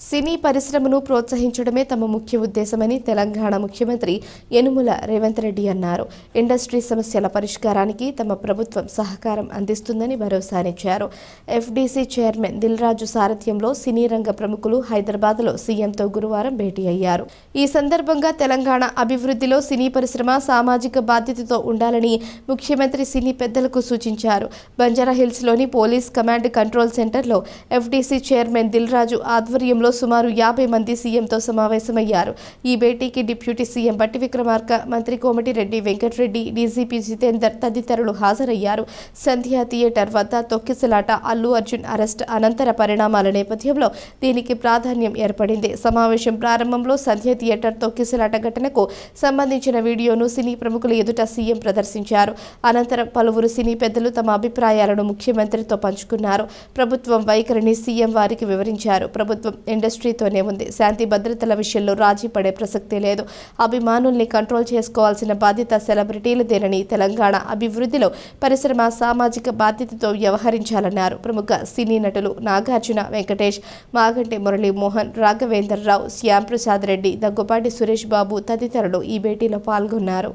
సినీ పరిశ్రమను ప్రోత్సహించడమే తమ ముఖ్య ఉద్దేశమని తెలంగాణ ముఖ్యమంత్రి యనుమల రేవంత్ రెడ్డి అన్నారు. ఇండస్ట్రీ సమస్యల పరిష్కారానికి తమ ప్రభుత్వం సహకారం అందిస్తుందని భరోసానిచ్చారు. ఎఫ్డీసీ చైర్మన్ దిల్రాజు సారథ్యంలో సినీ రంగ ప్రముఖులు హైదరాబాద్లో సీఎంతో గురువారం భేటీ అయ్యారు. ఈ సందర్భంగా తెలంగాణ అభివృద్ధిలో సినీ పరిశ్రమ సామాజిక బాధ్యతతో ఉండాలని ముఖ్యమంత్రి సినీ పెద్దలకు సూచించారు. బంజారాహిల్స్లోని పోలీస్ కమాండ్ కంట్రోల్ సెంటర్లో ఎఫ్డీసీ చైర్మన్ దిల్రాజు ఆధ్వర్యంలో సుమారు యాభై మంది సీఎంతో సమావేశమయ్యారు. ఈ భేటీకి డిప్యూటీ సీఎం బట్టి విక్రమార్క మంత్రి కోమటిరెడ్డి వెంకటరెడ్డి డీజీపీ జితేందర్ తదితరులు హాజరయ్యారు. సంధ్యా థియేటర్ వద్ద తొక్కిసలాట అల్లు అర్జున్ అరెస్ట్ అనంతర పరిణామాల నేపథ్యంలో దీనికి ప్రాధాన్యం ఏర్పడింది. సమావేశం ప్రారంభంలో సంధ్య థియేటర్ తొక్కిసలాట ఘటనకు సంబంధించిన వీడియోను సినీ ప్రముఖుల ఎదుట సీఎం ప్రదర్శించారు. అనంతరం పలువురు సినీ పెద్దలు తమ అభిప్రాయాలను ముఖ్యమంత్రితో పంచుకున్నారు. ప్రభుత్వం వైఖరిని సీఎం వారికి వివరించారు. ప్రభుత్వం ఇండస్ట్రీతోనే ఉంది. శాంతి భద్రతల విషయంలో రాజీ పడే ప్రసక్తే లేదు. అభిమానుల్ని కంట్రోల్ చేసుకోవాల్సిన బాధ్యత సెలబ్రిటీలదేనని తెలంగాణ అభివృద్ధిలో పరిశ్రమ సామాజిక బాధ్యతతో వ్యవహరించాలన్నారు. ప్రముఖ సినీ నటులు నాగార్జున వెంకటేష్ మాగంటి మురళీమోహన్ మోహన్ రావు శ్యామ్ ప్రసాద్ రెడ్డి దగ్గుపాటి సురేష్ బాబు తదితరులు ఈ భేటీలో పాల్గొన్నారు.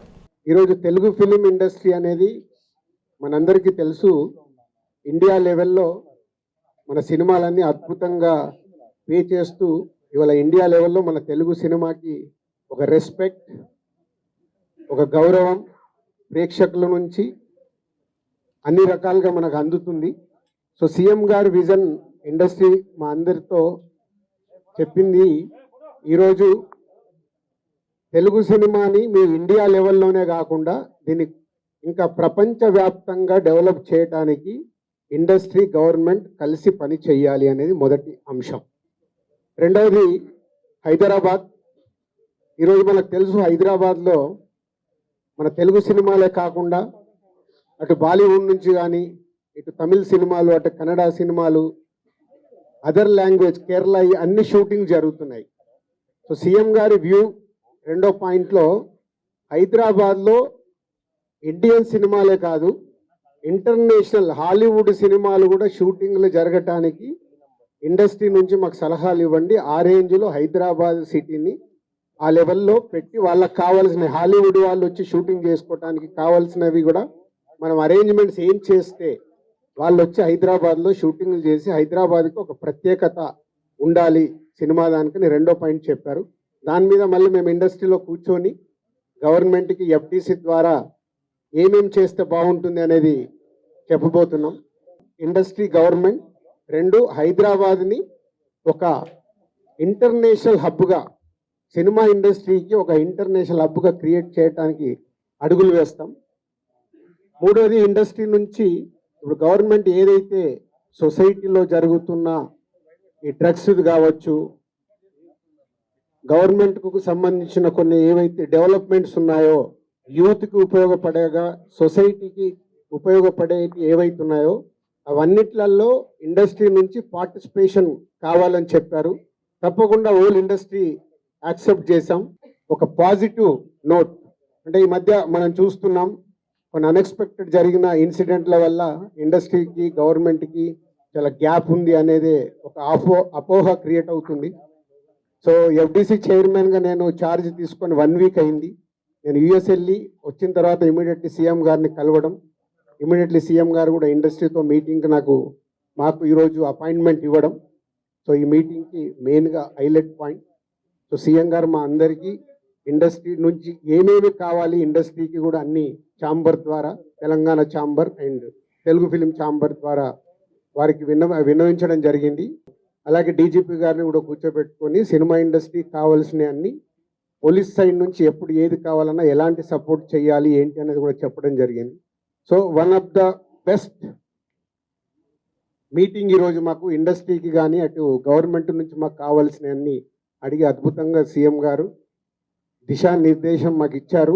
ఈరోజు తెలుగు ఫిలిం ఇండస్ట్రీ అనేది మనందరికీ తెలుసు. ఇండియా లెవెల్లో మన సినిమాలన్నీ అద్భుతంగా పే చేస్తూ ఇవాళ ఇండియా లెవెల్లో మన తెలుగు సినిమాకి ఒక రెస్పెక్ట్ ఒక గౌరవం ప్రేక్షకుల నుంచి అన్ని రకాలుగా మనకు అందుతుంది. సో సీఎం గారు విజన్ ఇండస్ట్రీ మా అందరితో చెప్పింది ఈరోజు తెలుగు సినిమాని మీ ఇండియా లెవెల్లోనే కాకుండా దీన్ని ఇంకా ప్రపంచవ్యాప్తంగా డెవలప్ చేయడానికి ఇండస్ట్రీ గవర్నమెంట్ కలిసి పని చేయాలి అనేది మొదటి అంశం. రెండవది హైదరాబాద్. ఈరోజు మనకు తెలుసు హైదరాబాద్లో మన తెలుగు సినిమాలే కాకుండా అటు బాలీవుడ్ నుంచి కానీ ఇటు తమిళ్ సినిమాలు అటు కన్నడ సినిమాలు అదర్ లాంగ్వేజ్ కేరళ అన్ని షూటింగ్ జరుగుతున్నాయి. సో సీఎం గారి వ్యూ రెండో పాయింట్లో హైదరాబాద్లో ఇండియన్ సినిమాలే కాదు ఇంటర్నేషనల్ హాలీవుడ్ సినిమాలు కూడా షూటింగ్లు జరగటానికి ఇండస్ట్రీ నుంచి మాకు సలహాలు ఇవ్వండి. ఆ రేంజ్లో హైదరాబాద్ సిటీని ఆ లెవెల్లో పెట్టి వాళ్ళకి కావాల్సిన హాలీవుడ్ వాళ్ళు వచ్చి షూటింగ్ చేసుకోవటానికి కావాల్సినవి కూడా మనం అరేంజ్మెంట్స్ ఏం చేస్తే వాళ్ళు వచ్చి హైదరాబాద్లో షూటింగ్లు చేసి హైదరాబాద్కి ఒక ప్రత్యేకత ఉండాలి సినిమా దానికని రెండో పాయింట్ చెప్పారు. దాని మీద మళ్ళీ మేము ఇండస్ట్రీలో కూర్చొని గవర్నమెంట్కి ఎఫ్డీసీ ద్వారా ఏమేం చేస్తే బాగుంటుంది అనేది చెప్పబోతున్నాం. ఇండస్ట్రీ గవర్నమెంట్ రెండు హైదరాబాద్ని ఒక ఇంటర్నేషనల్ హబ్గా సినిమా ఇండస్ట్రీకి ఒక ఇంటర్నేషనల్ హబ్గా క్రియేట్ చేయడానికి అడుగులు వేస్తాం. మూడోది ఇండస్ట్రీ నుంచి ఇప్పుడు గవర్నమెంట్ ఏదైతే సొసైటీలో జరుగుతున్న ఈ డ్రగ్స్ కావచ్చు గవర్నమెంట్కు సంబంధించిన కొన్ని ఏవైతే డెవలప్మెంట్స్ ఉన్నాయో యూత్కి ఉపయోగపడేగా సొసైటీకి ఉపయోగపడేవి ఏవైతే ఉన్నాయో అవన్నిట్లలో ఇండస్ట్రీ నుంచి పార్టిసిపేషన్ కావాలని చెప్పారు. తప్పకుండా ఓల్ ఇండస్ట్రీ యాక్సెప్ట్ చేశాం. ఒక పాజిటివ్ నోట్ అంటే ఈ మధ్య మనం చూస్తున్నాం కొన్ని అన్ఎక్స్పెక్టెడ్ జరిగిన ఇన్సిడెంట్ల వల్ల ఇండస్ట్రీకి గవర్నమెంట్కి చాలా గ్యాప్ ఉంది అనేది ఒక అపో అపోహ క్రియేట్ అవుతుంది. సో ఎఫ్డిసి చైర్మన్గా నేను ఛార్జ్ తీసుకొని వన్ వీక్ అయింది. నేను యుఎస్ వెళ్ళి వచ్చిన తర్వాత ఇమీడియట్లీ సీఎం గారిని కలవడం ఇమీడియట్లీ సీఎం గారు కూడా ఇండస్ట్రీతో మీటింగ్కి నాకు మాకు ఈరోజు అపాయింట్మెంట్ ఇవ్వడం. సో ఈ మీటింగ్కి మెయిన్గా హైలైట్ పాయింట్ సో సీఎం గారు మా అందరికీ ఇండస్ట్రీ నుంచి ఏమేమి కావాలి ఇండస్ట్రీకి కూడా అన్ని ఛాంబర్ ద్వారా Telangana chamber and Telugu film chamber ద్వారా వారికి విన్న విన్నవించడం జరిగింది. అలాగే డీజీపీ గారిని కూడా కూర్చోబెట్టుకొని సినిమా ఇండస్ట్రీకి కావాల్సిన అన్ని పోలీస్ సైడ్ నుంచి ఎప్పుడు ఏది కావాలన్నా ఎలాంటి సపోర్ట్ చేయాలి ఏంటి అనేది కూడా చెప్పడం జరిగింది. So one of the best meeting ఈరోజు మాకు ఇండస్ట్రీకి కానీ అటు గవర్నమెంట్ నుంచి మాకు కావాల్సినవన్నీ అడిగి అద్భుతంగా సీఎం గారు దిశానిర్దేశం మాకు ఇచ్చారు.